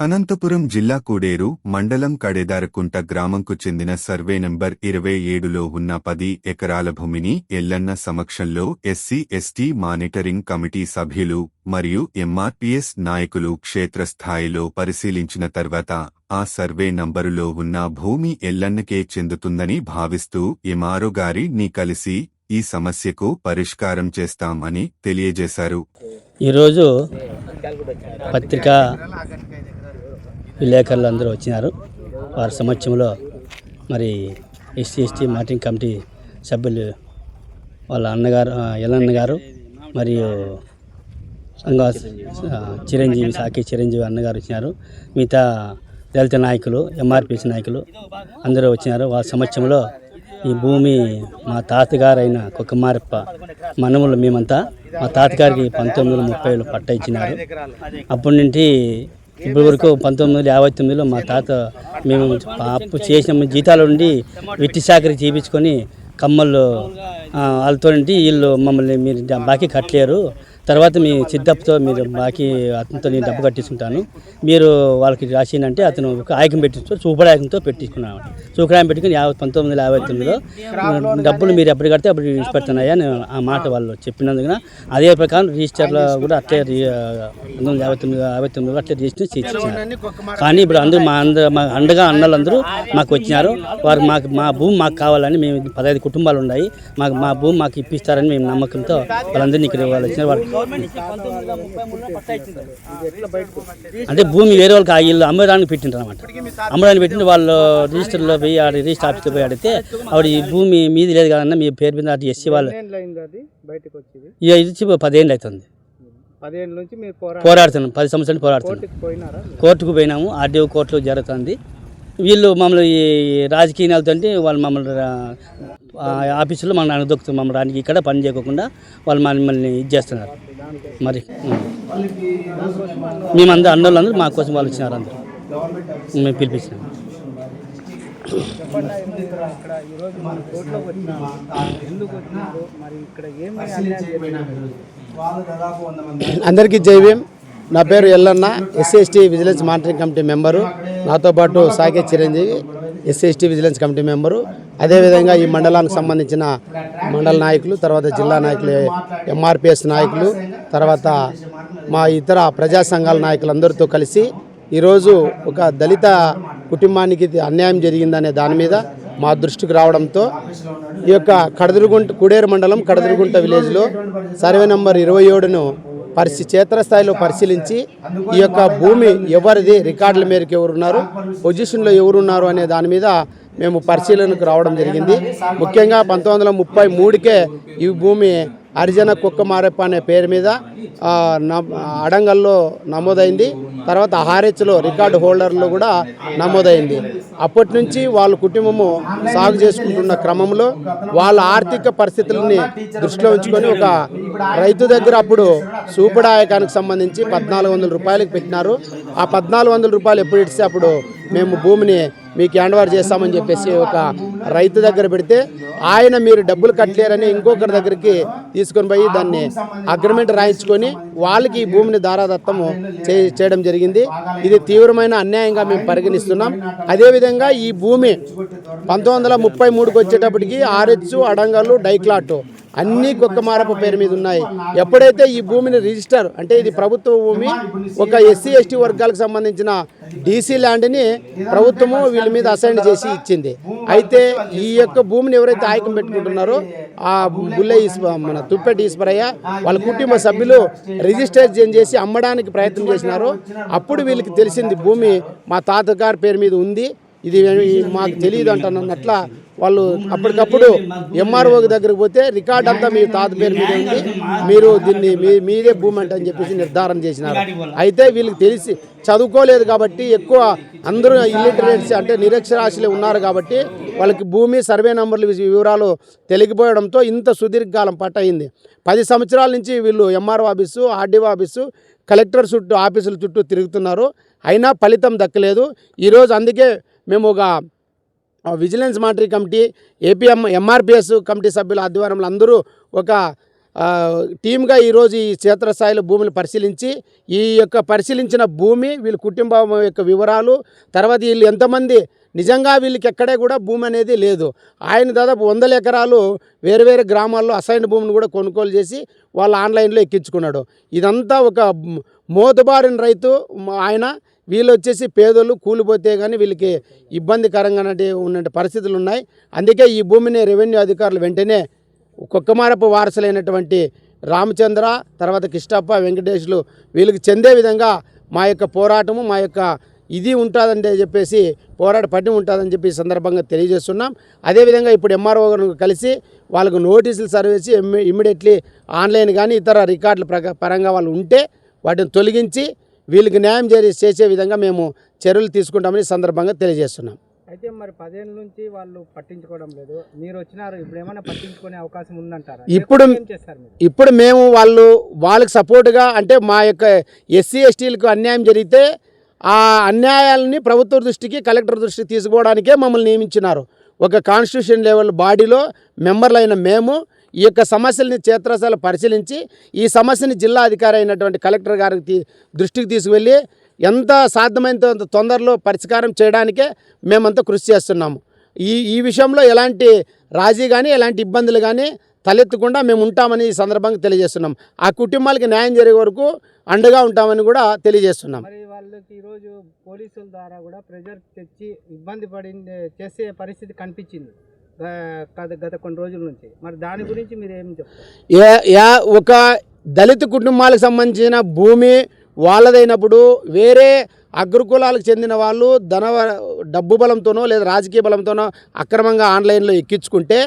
అనంతపురం జిల్లా కూడేరు మండలం కడేదారకుంట గ్రామంకు చెందిన సర్వే నంబర్ ఇరవై ఏడులో ఉన్న పది ఎకరాల భూమిని ఎల్లన్న సమక్షంలో ఎస్సీ ఎస్టీ మానిటరింగ్ కమిటీ సభ్యులు మరియు ఎంఆర్పీఎస్ నాయకులు క్షేత్రస్థాయిలో పరిశీలించిన తర్వాత ఆ సర్వే నంబరులో ఉన్న భూమి ఎల్లన్నకే చెందుతుందని భావిస్తూ ఎమారో గారి కలిసి ఈ సమస్యకు పరిష్కారం చేస్తామని తెలియజేశారు. ఈరోజు పత్రికా విలేకరులు అందరూ వచ్చినారు. వారి సమక్షంలో మరి ఎస్సీ ఎస్టీ మార్టింగ్ కమిటీ సభ్యులు వాళ్ళ అన్నగారు ఎల్లన్న గారు మరియు సంఘ చిరంజీవి సాకి చిరంజీవి అన్నగారు వచ్చినారు. మిగతా దళిత నాయకులు ఎంఆర్పిసి నాయకులు అందరూ వచ్చినారు. వారి సమక్షంలో ఈ భూమి మా తాతగారైన కుక్కమారప్ప మనములు మేమంతా మా తాతగారికి పంతొమ్మిది వందల ముప్పైలో పట్ట ఇచ్చినారు అప్పటి నుండి ఇప్పటి వరకు పంతొమ్మిది వందల యాభై తొమ్మిదిలో మా తాత మేము అప్పు చేసిన జీతాల నుండి విట్టి సాకరి చేయించుకొని కమ్మలు వాళ్ళతో నుండి వీళ్ళు మమ్మల్ని మీరు బాకీ కట్టలేరు. తర్వాత మీ సిద్ధప్తో మీరు బాకీ అతనితో నేను డబ్బు కట్టించుకుంటాను. మీరు వాళ్ళకి రాసిందంటే అతను ఒక ఆయకం పెట్టించు చూపడాయకంతో పెట్టించుకున్నాను చూపడాయం పెట్టుకుని యాభై పంతొమ్మిది వందల యాభై తొమ్మిదిలో డబ్బులు మీరు ఎప్పుడు కడితే అప్పుడు ఇచ్చి అని ఆ మాట వాళ్ళు చెప్పినందున అదే ప్రకారం రిజిస్టర్లో కూడా అట్లే రి- పంతొమ్మిది వందల యాభై తొమ్మిది యాభై తొమ్మిదిలో అట్లే రిజిస్టర్ చేయించారు కానీ ఇప్పుడు అందరూ మా అందరూ మా అండగా అన్నలందరూ మాకు వచ్చినారు. వారు మాకు మా భూమి మాకు కావాలని మేము పదహైదు కుటుంబాలు ఉన్నాయి. మాకు మా భూమి మాకు ఇప్పిస్తారని మేము నమ్మకంతో వాళ్ళందరినీ ఇక్కడ వాళ్ళు వచ్చినారు. వాళ్ళు అంటే భూమి వేరే వాళ్ళకి ఆ ఇల్లు అమ్మడానికి పెట్టింటారు అనమాట అమ్మడానికి పెట్టిన వాళ్ళు రిజిస్టర్లో పోయి ఆడ రిజిస్టర్ ఆఫీస్లో పోయి అడిగితే ఆవిడ ఈ భూమి మీది లేదు కదన్నా మీ పేరు మీద అటు ఎస్సీ వాళ్ళు పదిహేనులు అయింది అది బయటకు వచ్చింది? ఇక ఇది వచ్చి పదేళ్ళు అవుతుంది. పోరాడుతున్నాం పది సంవత్సరాలు పోరాడుతున్నాం. కోర్టుకి పోయినారా కోర్టుకు పోయినాము ఆర్డీఓ కోర్టులో జరుగుతుంది. వీళ్ళు మమ్మల్ని ఈ రాజకీయాలతో వాళ్ళు మమ్మల్ని ఆఫీసులో మమ్మల్ని అనుదొక్కుతుంది మమ్మల్ని ఇక్కడ పని చేయకుండా వాళ్ళు మమ్మల్ని ఇది చేస్తున్నారు. మరి ఉం. మేమందరూ అన్నోళ్ళు మా కోసం వాళ్ళు వచ్చినారు అందరూ. మేము పిలిపించినాము అందరికీ జైవ్యం నా పేరు Yellanna SC ST vigilance monitoring committee member. నాతో పాటు Sake Chiranjeevi. SC ST vigilance committee member. అదేవిధంగా ఈ మండలానికి సంబంధించిన మండల నాయకులు తర్వాత జిల్లా నాయకులు ఎంఆర్పిఎస్ నాయకులు తర్వాత మా ఇతర ప్రజా సంఘాల నాయకులందరితో కలిసి ఈరోజు ఒక దళిత కుటుంబానికి ఇది అన్యాయం జరిగిందనే దాని మీద మా దృష్టికి రావడంతో ఈ యొక్క కడదురుగుంట కుడేరు మండలం కడదురుగుంట విలేజ్లో సర్వే నంబర్ ఇరవై ఏడును పరిశీ క్షేత్రస్థాయిలో పరిశీలించి ఈ యొక్క భూమి ఎవరిది రికార్డుల మేరకు ఎవరున్నారు పొజిషన్లో ఎవరున్నారు అనే దాని మీద మేము పరిశీలనకు రావడం జరిగింది. ముఖ్యంగా పంతొమ్మిది వందల ముప్పై మూడుకే ఈ భూమి హరిజన కుక్క మారెప్ప అనే పేరు మీద న- అడంగల్లో నమోదైంది. తర్వాత హారెచ్లో రికార్డు హోల్డర్లో కూడా నమోదైంది. అప్పటి నుంచి వాళ్ళ కుటుంబము సాగు చేసుకుంటున్న క్రమంలో వాళ్ళ ఆర్థిక పరిస్థితులని దృష్టిలో ఉంచుకొని ఒక రైతు దగ్గర అప్పుడు సూపడాయకానికి సంబంధించి పద్నాలుగు వందల రూపాయలకు పెట్టినారు. ఆ పద్నాలుగు వందల రూపాయలు ఎప్పుడు ఇస్తే అప్పుడు మేము భూమిని మీకు హ్యాండ్ ఓవర్ చేస్తామని చెప్పేసి ఒక రైతు దగ్గర పెడితే ఆయన మీరు డబ్బులు కట్టలేరని ఇంకొకరి దగ్గరికి తీసుకొని పోయి దాన్ని అగ్రిమెంట్ రాయించుకొని వాళ్ళకి ఈ భూమిని దారాదత్తము చే చేయడం జరిగింది. ఇది తీవ్రమైన అన్యాయంగా మేము పరిగణిస్తున్నాం. అదేవిధంగా ఈ భూమి పంతొమ్మిది వందల ముప్పై మూడుకి వచ్చేటప్పటికి ఆర్హెచ్ అడంగలు డైక్లాట్ అన్ని కుక్కమారపు పేరు మీద ఉన్నాయి. ఎప్పుడైతే ఈ భూమిని రిజిస్టర్ అంటే ఇది ప్రభుత్వ భూమి ఒక ఎస్సీ ఎస్టీ వర్గాలకు సంబంధించిన డీసీ ల్యాండ్ని ప్రభుత్వము వీళ్ళ మీద అసైన్ చేసి ఇచ్చింది. అయితే ఈ యొక్క భూమిని ఎవరైతే ఆయకం పెట్టుకుంటున్నారో ఆ బుల్ల మన తుప్పెట్ ఈశ్వరయ్య వాళ్ళ కుటుంబ సభ్యులు రిజిస్టర్ చేసి అమ్మడానికి ప్రయత్నం చేసినారు. అప్పుడు వీళ్ళకి తెలిసింది భూమి మా తాతగారి పేరు మీద ఉంది. ఇది మాకు తెలియదు అంటున్నట్ల వాళ్ళు అప్పటికప్పుడు ఎంఆర్ఓ దగ్గరికి పోతే రికార్డ్ అంతా మీ తాత పేరు మీద ఉంది. మీరు దీన్ని మీ మీదే భూమి అంట అని చెప్పేసి నిర్ధారణ చేసినారు. అయితే వీళ్ళకి తెలిసి చదువుకోలేదు కాబట్టి ఎక్కువ అందరూ ఇల్లిటరేట్స్ అంటే నిరక్షరాస్యులే ఉన్నారు కాబట్టి వాళ్ళకి భూమి సర్వే నంబర్లు వివరాలు తెలిగిపోవడంతో ఇంత సుదీర్ఘకాలం పట్టయింది. పది సంవత్సరాల నుంచి వీళ్ళు MRO office RDO office collector చుట్టూ ఆఫీసుల చుట్టూ తిరుగుతున్నారు. అయినా ఫలితం దక్కలేదు. ఈరోజు అందుకే మేము ఒక vigilance monitory committee APM MRPS committee సభ్యుల ఆధ్వర్యంలో అందరూ ఒక టీమ్గా ఈరోజు ఈ క్షేత్రస్థాయిలో భూమిని పరిశీలించి ఈ యొక్క పరిశీలించిన భూమి వీళ్ళ కుటుంబం యొక్క వివరాలు తర్వాత వీళ్ళు ఎంతమంది నిజంగా వీళ్ళకి ఎక్కడే కూడా భూమి అనేది లేదు. ఆయన దాదాపు వందల ఎకరాలు వేరు వేరు గ్రామాల్లో అసైన్ భూమిని కూడా కొనుగోలు చేసి వాళ్ళు ఆన్లైన్లో ఎక్కించుకున్నాడు. ఇదంతా ఒక మోతబారిన రైతు ఆయన వీళ్ళు వచ్చేసి పేదలు కూలిపోతే కానీ వీళ్ళకి ఇబ్బందికరంగా ఉన్న పరిస్థితులు ఉన్నాయి అందుకే ఈ భూమిని రెవెన్యూ అధికారులు వెంటనే కుక్కమారపు వారసులైనటువంటి రామచంద్ర తర్వాత కిష్టప్ప వెంకటేష్లు వీళ్ళకి చెందే విధంగా మా యొక్క పోరాటము మా యొక్క ఇది ఉంటుందంటే చెప్పేసి పోరాట పట్టి ఉంటుందని చెప్పి సందర్భంగా తెలియజేస్తున్నాం. అదేవిధంగా ఇప్పుడు ఎంఆర్ఓ గారు కలిసి వాళ్ళకు నోటీసులు సర్వేసి ఇమ్మీడియట్లీ ఆన్లైన్ కానీ ఇతర రికార్డుల ప్రక పరంగా వాళ్ళు ఉంటే వాటిని తొలగించి వీళ్ళకి న్యాయం చేసి చేసే విధంగా మేము చర్యలు తీసుకుంటామని సందర్భంగా తెలియజేస్తున్నాం. అయితే మరి పదేళ్ళ నుంచి వాళ్ళు పట్టించుకోవడం లేదు. మీరు వచ్చినారు ఇప్పుడు ఏమైనా పట్టించుకునే అవకాశం ఉందంటారా? ఇప్పుడు- ఇప్పుడు మేము వాళ్ళు వాళ్ళకి సపోర్ట్గా అంటే మా యొక్క ఎస్సీ ఎస్టీలకు అన్యాయం జరిగితే ఆ అన్యాయాలని ప్రభుత్వ దృష్టికి కలెక్టర్ దృష్టికి తీసుకోవడానికే మమ్మల్ని నియమించినారు. ఒక కాన్స్టిట్యూషన్ లెవెల్ బాడీలో మెంబర్లైన మేము ఈ యొక్క సమస్యల్ని క్షేత్రస్థాయిలో పరిశీలించి ఈ సమస్యని జిల్లా అధికారి అయినటువంటి కలెక్టర్ గారికి దృష్టికి తీసుకువెళ్ళి ఎంత సాధ్యమైనంత తొందరలో పరిష్కారం చేయడానికే మేమంతా కృషి చేస్తున్నాము. ఈ ఈ విషయంలో ఎలాంటి రాజీ కానీ ఎలాంటి ఇబ్బందులు కానీ తలెత్తకుండా మేము ఉంటామని ఈ సందర్భంగా తెలియజేస్తున్నాం. ఆ కుటుంబాలకి న్యాయం జరిగే వరకు అండగా ఉంటామని కూడా తెలియజేస్తున్నాం. వాళ్ళకి ఈరోజు పోలీసుల ద్వారా కూడా ప్రెజర్ తెచ్చి ఇబ్బంది పడింది చేసే పరిస్థితి కనిపించింది. గత కొన్ని రోజుల నుంచి. మరి దాని గురించి మీరు ఏం చెప్తారు? ఒక దళిత కుటుంబాలకు సంబంధించిన భూమి వాళ్ళదైనప్పుడు వేరే అగ్రకులాలకు చెందిన వాళ్ళు ధన డబ్బు బలంతోనో లేదా రాజకీయ బలంతోనో అక్రమంగా ఆన్లైన్లో ఎక్కించుకుంటే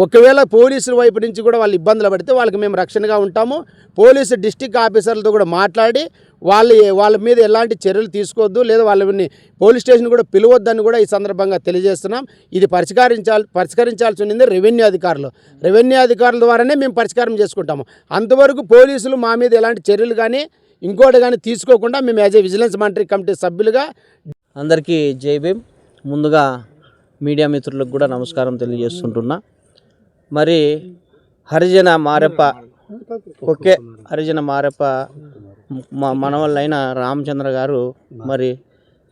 ఒకవేళ పోలీసుల వైపు నుంచి కూడా వాళ్ళు ఇబ్బందులు పడితే వాళ్ళకి మేము రక్షణగా ఉంటాము. పోలీసు డిస్టిక్ ఆఫీసర్లతో కూడా మాట్లాడి వాళ్ళ వాళ్ళ మీద ఎలాంటి చర్యలు తీసుకోవద్దు లేదా వాళ్ళని పోలీస్ స్టేషన్ కూడా పిలవద్దని కూడా ఈ సందర్భంగా తెలియజేస్తున్నాం. ఇది పరిష్కరించాలి పరిష్కరించాల్సి ఉంది రెవెన్యూ అధికారులు. రెవెన్యూ అధికారుల ద్వారానే మేము పరిష్కారం చేసుకుంటాము. అంతవరకు పోలీసులు మా మీద ఎలాంటి చర్యలు కానీ ఇంకోటి కానీ తీసుకోకుండా మేము as a vigilance monitory committee సభ్యులుగా అందరికీ జై భీమ్. ముందుగా మీడియా మిత్రులకు కూడా నమస్కారం తెలియజేస్తుంటున్నా. మరి హరిజన మారప్ప. ఒకే హరిజన మారప్ప మా మనవాళ్ళైన రామచంద్ర గారు మరి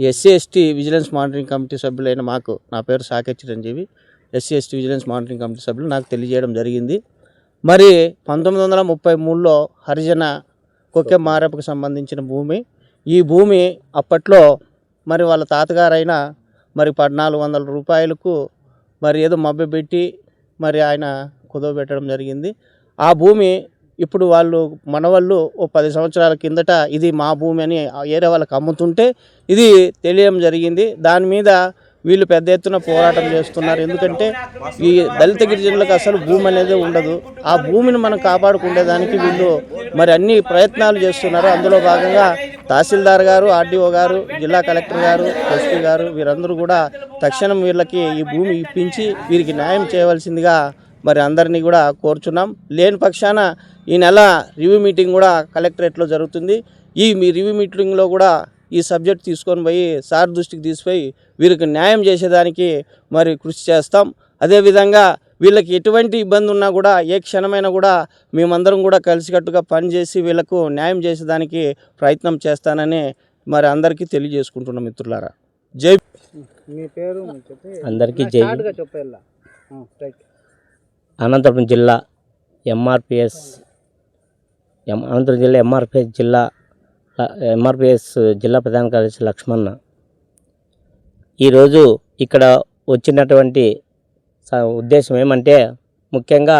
SC ST vigilance monitoring committee సభ్యులైన మాకు నా పేరు Sake Chiranjeevi. SC ST vigilance monitoring committee సభ్యులు నాకు తెలియజేయడం జరిగింది. మరి పంతొమ్మిది వందల ముప్పై మూడులో హరిజన కొక్కె మారెప్పకు సంబంధించిన భూమి ఈ భూమి అప్పట్లో మరి వాళ్ళ తాతగారైన మరి పద్నాలుగు వందల రూపాయలకు మరి ఏదో మభ్యపెట్టి మరి ఆయన కుదవబెట్టడం జరిగింది. ఆ భూమి ఇప్పుడు వాళ్ళు మనవాళ్ళు ఓ పది సంవత్సరాల కిందట ఇది మా భూమి అని ఏరే వాళ్ళకి అమ్ముతుంటే ఇది తెలియడం జరిగింది. దాని మీద వీళ్ళు పెద్ద ఎత్తున పోరాటం చేస్తున్నారు. ఎందుకంటే ఈ దళిత గిరిజనులకు అసలు భూమి అనేది ఉండదు. ఆ భూమిని మనం కాపాడుకునేదానికి వీళ్ళు మరి అన్ని ప్రయత్నాలు చేస్తున్నారు. అందులో భాగంగా తహసీల్దార్ గారు ఆర్డీఓ గారు జిల్లా కలెక్టర్ గారు ఎస్పీ గారు వీరందరూ కూడా తక్షణం వీళ్ళకి ఈ భూమి ఇప్పించి వీరికి న్యాయం చేయవలసిందిగా మరి అందరినీ కూడా కోరుచున్నాం. లేని పక్షాన ఈ నెల రివ్యూ మీటింగ్ కూడా కలెక్టరేట్లో జరుగుతుంది. ఈ మీ రివ్యూ మీటింగ్లో కూడా ఈ సబ్జెక్ట్ తీసుకొని పోయి సార్ దృష్టికి తీసుకుపోయి వీరికి న్యాయం చేసేదానికి మరి కృషి చేస్తాం. అదేవిధంగా వీళ్ళకి ఎటువంటి ఇబ్బంది ఉన్నా కూడా ఏ క్షణమైనా కూడా మేమందరం కూడా కలిసికట్టుగా పనిచేసి వీళ్ళకు న్యాయం చేసేదానికి ప్రయత్నం చేస్తానని మరి అందరికీ తెలియజేసుకుంటున్నాం మిత్రులారా. జై మీ పేరు అందరికీ జై అనంతపురం జిల్లా ఎంఆర్పిఎస్ ఎం అనంతపురం జిల్లా ఎంఆర్పిఎస్ జిల్లా ఎంఆర్పిఎస్ జిల్లా ప్రధాన కార్యదర్శి లక్ష్మణ. ఈరోజు ఇక్కడ వచ్చినటువంటి ఉద్దేశం ఏమంటే ముఖ్యంగా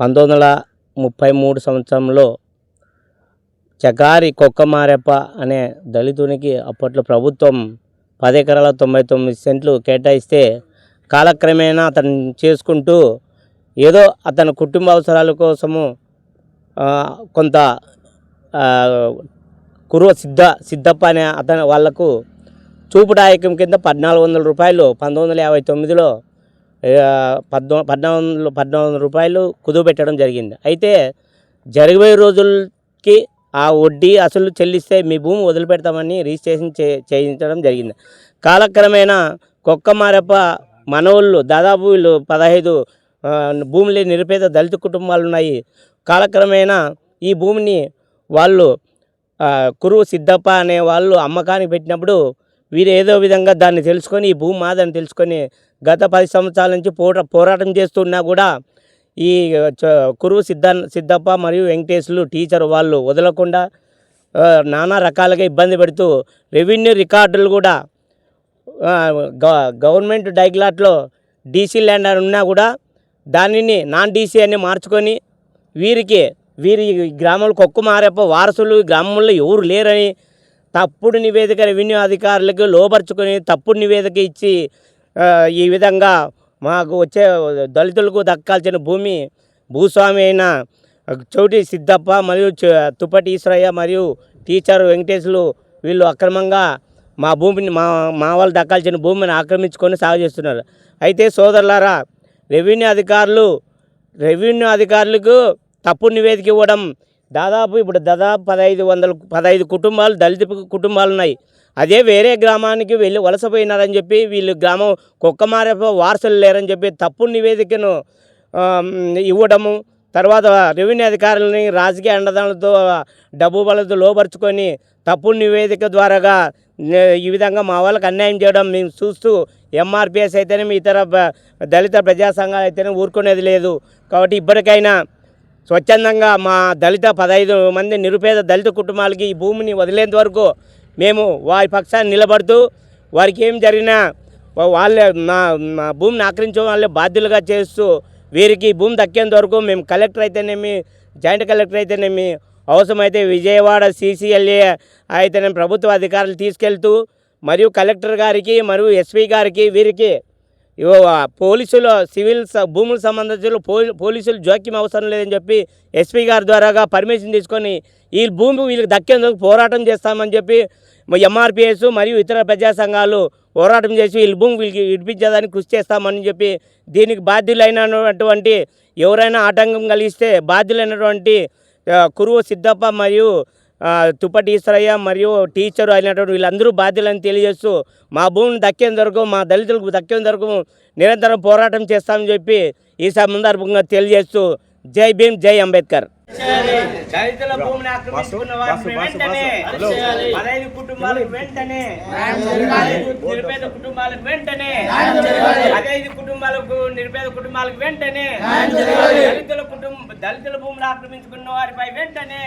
పంతొమ్మిది వందల ముప్పై మూడు సంవత్సరంలో చకారి కొక్కమారెప్ప అనే దళితునికి అప్పట్లో ప్రభుత్వం పది ఎకరాల తొంభై తొమ్మిది సెంట్లు కేటాయిస్తే కాలక్రమేణా అతను చేసుకుంటూ ఏదో అతని కుటుంబ అవసరాల కోసము కొంత కుర్ర కురువ సిద్ధ సిద్ధప్ప అనే అతని వాళ్ళకు చూపుడాయకం కింద పద్నాలుగు వందల రూపాయలు పంతొమ్మిది వందల యాభై తొమ్మిదిలో పద్నా పద్నాలుగు పద్నాలుగు వందల రూపాయలు కుదువ పెట్టడం జరిగింది. అయితే జరిగిపోయే రోజులకి ఆ వడ్డీ అసలు చెల్లిస్తే మీ భూమి వదిలిపెడతామని రిజిస్ట్రేషన్ చే చేయించడం జరిగింది. కాలక్రమేణా కుక్క మారప్ప మనవుళ్ళు దాదాపు వీళ్ళు పదహైదు భూములు నిరుపేద దళిత కుటుంబాలు ఉన్నాయి కాలక్రమేణా ఈ భూమిని వాళ్ళు కురువు సిద్ధప్ప అనే వాళ్ళు అమ్మకానికి పెట్టినప్పుడు వీరు ఏదో విధంగా దాన్ని తెలుసుకొని ఈ భూమి మాదని తెలుసుకొని గత పది సంవత్సరాల నుంచి పోట పోరాటం చేస్తున్నా కూడా ఈ చ- కురువు సిద్ధ సిద్ధప్ప మరియు వెంకటేశ్లు టీచర్ వాళ్ళు వదలకుండా నానా రకాలుగా ఇబ్బంది పెడుతూ రెవెన్యూ రికార్డులు కూడా గ- గవర్నమెంట్ డైగ్లాట్లో డీసీ ల్యాండ్ ఉన్నా కూడా దానిని నాన్ డీసీ అని మార్చుకొని వీరికి వీరి గ్రామంలో కొక్కు మారేప వారసులు గ్రామంలో ఎవరు లేరని తప్పుడు నివేదిక రెవెన్యూ అధికారులకు లోపరుచుకొని తప్పుడు నివేదిక ఇచ్చి ఈ విధంగా మాకు వచ్చే దళితులకు దక్కాల్సిన భూమి భూస్వామి అయిన చౌటి సిద్ధప్ప మరియు చ- తుప్పటి ఈశ్వరయ్య మరియు టీచర్ వెంకటేశ్లు వీళ్ళు అక్రమంగా మా భూమిని మా మా వాళ్ళు దక్కాల్సిన భూమిని ఆక్రమించుకొని సాగు చేస్తున్నారు. అయితే సోదరులారా రెవెన్యూ అధికారులు రెవెన్యూ అధికారులకు తప్పుడు నివేదిక ఇవ్వడం దాదాపు ఇప్పుడు దాదాపు పదహైదు వందల పదహైదు కుటుంబాలు దళిత కుటుంబాలు ఉన్నాయి అదే వేరే గ్రామానికి వెళ్ళి వలసపోయినారని చెప్పి వీళ్ళు గ్రామం కుక్కమారే వారసులు లేరని చెప్పి తప్పుడు నివేదికను ఇవ్వడము తర్వాత రెవెన్యూ అధికారులని రాజకీయ అండదండలతో డబ్బు బలతో లోపరుచుకొని తప్పుడు నివేదిక ద్వారాగా ఈ విధంగా మా వాళ్ళకి అన్యాయం చేయడం మేము చూస్తూ ఎంఆర్పిఎస్ అయితేనే ఇతర దళిత ప్రజా సంఘాలు అయితేనే ఊరుకునేది లేదు. కాబట్టి ఇప్పటికైనా స్వచ్ఛందంగా మా దళిత పదహైదు మంది నిరుపేద దళిత కుటుంబాలకి ఈ భూమిని వదిలేంత వరకు మేము వారి పక్షాన్ని నిలబడుతూ వారికి ఏం జరిగినా వాళ్ళే మా మా భూమిని ఆక్రమించే వాళ్ళే బాధ్యులుగా చేస్తూ వీరికి భూమి దక్కేంత వరకు మేము కలెక్టర్ అయితేనేమి జాయింట్ కలెక్టర్ అయితేనేమి అవసరమైతే విజయవాడ సీసీఎల్ఏ అయితేనే ప్రభుత్వ అధికారులు తీసుకెళ్తూ మరియు కలెక్టర్ గారికి మరియు ఎస్పీ గారికి వీరికి పోలీసులు సివిల్ భూముల సంబంధించిన పోలీసులు జోక్యం అవసరం లేదని చెప్పి ఎస్పీ గారి ద్వారాగా పర్మిషన్ తీసుకొని ఈ భూమి వీళ్ళకి దక్కేందుకు పోరాటం చేస్తామని చెప్పి ఎంఆర్పిఎస్ మరియు ఇతర ప్రజా సంఘాలు పోరాటం చేసి వీళ్ళ భూమి వీళ్ళకి విడిపించేదానికి కృషి చేస్తామని చెప్పి దీనికి బాధ్యులైనటువంటి ఎవరైనా ఆటంకం కలిగిస్తే బాధ్యులైనటువంటి కురువు సిద్ధప్ప మరియు తుప్పటి ఈశ్వరయ్య మరియు టీచరు అయినటువంటి వీళ్ళందరూ బాధ్యులని తెలియజేస్తూ మా భూమిని దక్కేంత వరకు మా దళితులకు దక్కేంత వరకు నిరంతరం పోరాటం చేస్తామని చెప్పి ఈ సందర్భంగా తెలియజేస్తూ జై భీమ్ జై అంబేద్కర్. దళితుల భూమిని ఆక్రమించుకున్న వారిని వెంటనే పదహైదు కుటుంబాలకు వెంటనే నిరుపేద కుటుంబాలకు వెంటనే పదహైదు కుటుంబాలకు నిరుపేద కుటుంబాలకు వెంటనే దళితుల కుటుంబ దళితుల భూమిని ఆక్రమించుకున్న వారిపై వెంటనే